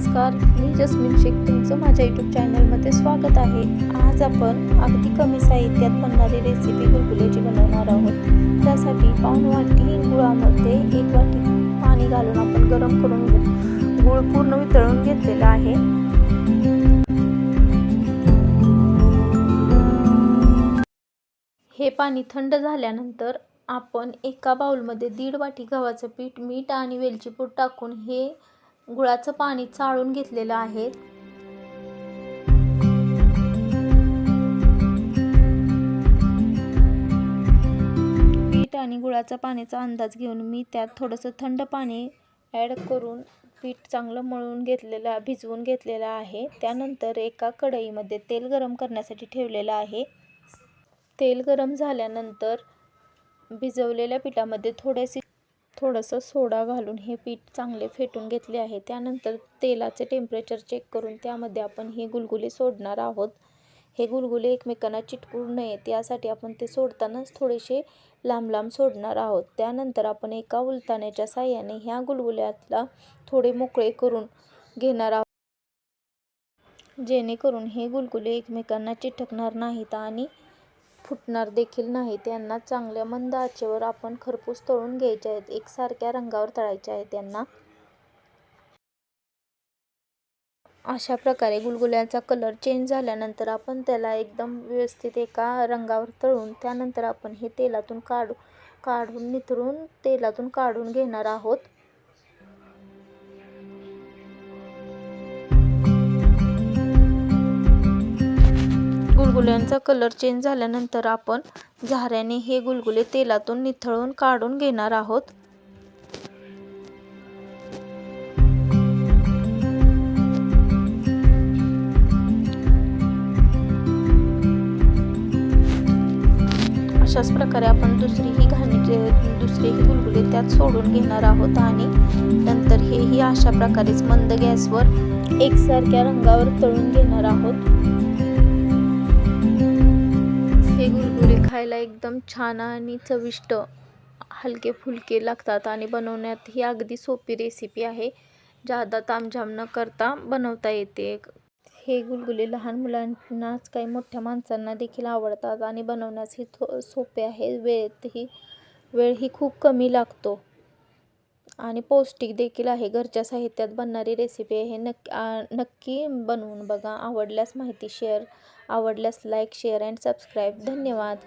नमस्कार मी जस्मिन शेख. तुमचं माझ्या यूट्यूब चॅनलमध्ये स्वागत आहे. आज आपण अगदी कमी साहित्यात बनणारी रेसिपी गुलगुल्याची बनवणार आहोत. त्यासाठी पाऊण वाटी गुळामध्ये एक वाटी पाणी घालून आपण गरम करून गुळ पूर्ण वितळून घेतलेला आहे. हे पाणी थंड झाल्यानंतर आपण एका बाउलमध्ये दीड वाटी गव्हाचं पीठ मीठ आणि वेलची पूड टाकून हे गुळाचं पाणी चाळून घेतलेलं आहे. पीठ आणि गुळाच्या पाण्याचा अंदाज घेऊन मी त्यात थोडंसं थंड पाणी ॲड करून पीठ चांगलं मळून घेतलेलं भिजवून घेतलेलं आहे. त्यानंतर एका कढईमध्ये तेल गरम करण्यासाठी ठेवलेलं आहे. तेल गरम झाल्यानंतर भिजवलेल्या पिठामध्ये थोडेसे थोडंसं सोडा घालून हे पीठ चांगले फेटून घेतले आहे. त्यानंतर तेलाचे टेम्परेचर चेक करून त्यामध्ये आपण हे गुलगुले सोडणार आहोत. हे गुलगुले एकमेकांना चिटकू नयेत यासाठी आपण ते सोडतानाच थोडेसे लांब लांब सोडणार आहोत. त्यानंतर आपण एका उलताण्याच्या साह्याने ह्या गुलगुल्यातला थोडे मोकळे करून घेणार आहोत. जेणेकरून हे गुलगुले एकमेकांना चिटकणार नाहीत आणि फुटणार देखील नाही. त्यांना चांगल्या मंद आचेवर आपण खरपूस तळून घ्यायचे आहेत. एकसारख्या रंगावर तळायचे आहेत त्यांना. अशा प्रकारे गुलगुल्यांचा कलर चेंज झाल्यानंतर आपण त्याला एकदम व्यवस्थित एका रंगावर तळून त्यानंतर आपण हे तेलातून काढू काढून निथळून तेलातून काढून घेणार आहोत. गुलगुल्यांचा कलर चेंज झाल्यानंतर आपण झाऱ्याने हे गुलगुले तेलातून निथळून काढून घेणार आहोत. अशाच प्रकारे आपण दुसरीही घाणी दुसरेही गुलगुले त्यात सोडून घेणार आहोत आणि नंतर हेही अशा प्रकारेच मंद गॅसवर एकसारख्या रंगावर तळून घेणार आहोत. खायला एकदम छान आणि चविष्ट हलके फुलके लागतात आणि बनवण्यात ही अगदी सोपी रेसिपी आहे. ज्यादा तामझाम न करता बनवता येते. हे गुलगुले लहान मुलांनाच काही मोठ्या माणसांना देखील आवडतात आणि बनवण्यास ही थो सोपे आहे. वेळेतही वेळही खूप कमी लागतो. आणि पौष्टिक देखील आहे. घरच्या साहित्यात बनणारी रेसिपी आहे नक्की नक्की बनवून बघा. आवडल्यास माहिती शेअर आवडल्यास लाईक शेअर अँड सबस्क्राईब धन्यवाद.